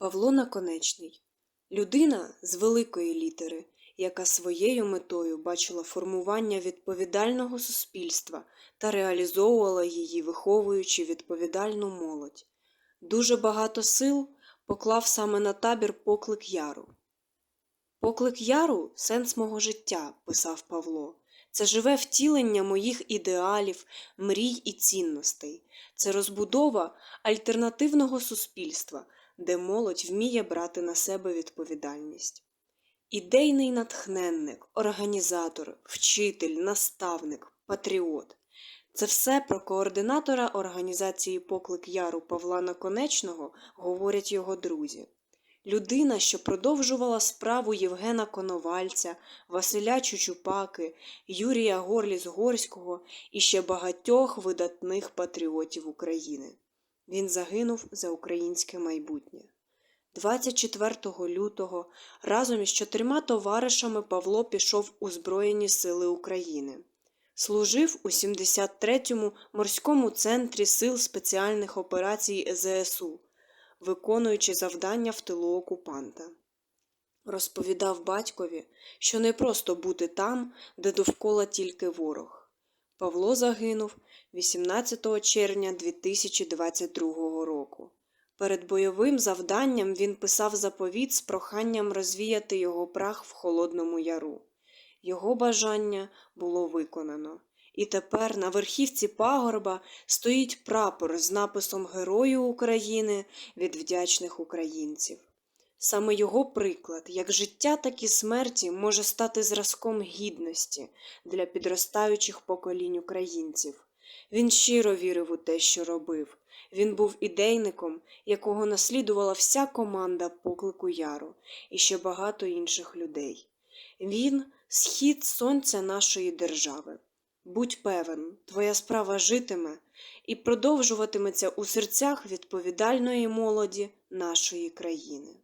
Павло Наконечний людина з великої літери, яка своєю метою бачила формування відповідального суспільства та реалізовувала її, виховуючи відповідальну молодь. Дуже багато сил поклав саме на табір Поклик Яру. Поклик Яру сенс мого життя, писав Павло. Це живе втілення моїх ідеалів, мрій і цінностей. Це розбудова альтернативного суспільства, де молодь вміє брати на себе відповідальність. Ідейний натхненник, організатор, вчитель, наставник, патріот. Це все про координатора організації Поклик Яру Павла Наконечного говорять його друзі. Людина, що продовжувала справу Євгена Коновальця, Василя Чучупаки, Юрія Горліс-Горського і ще багатьох видатних патріотів України. Він загинув за українське майбутнє. 24 лютого разом із чотирма товаришами Павло пішов у Збройні Сили України. Служив у 73-му морському центрі Сил спеціальних операцій ЗСУ, виконуючи завдання в тилу окупанта. Розповідав батькові, що не просто бути там, де довкола тільки ворог. Павло загинув 18 червня 2022 року. Перед бойовим завданням він писав заповіт з проханням розвіяти його прах в Холодному Яру. Його бажання було виконано. І тепер на верхівці пагорба стоїть прапор з написом Герою України від вдячних українців. Саме його приклад, як життя, так і смерті, може стати зразком гідності для підростаючих поколінь українців. Він щиро вірив у те, що робив. Він був ідейником, якого наслідувала вся команда поклику Яру і ще багато інших людей. Він схід сонця нашої держави. Будь певен, твоя справа житиме і продовжуватиметься у серцях відповідальної молоді нашої країни.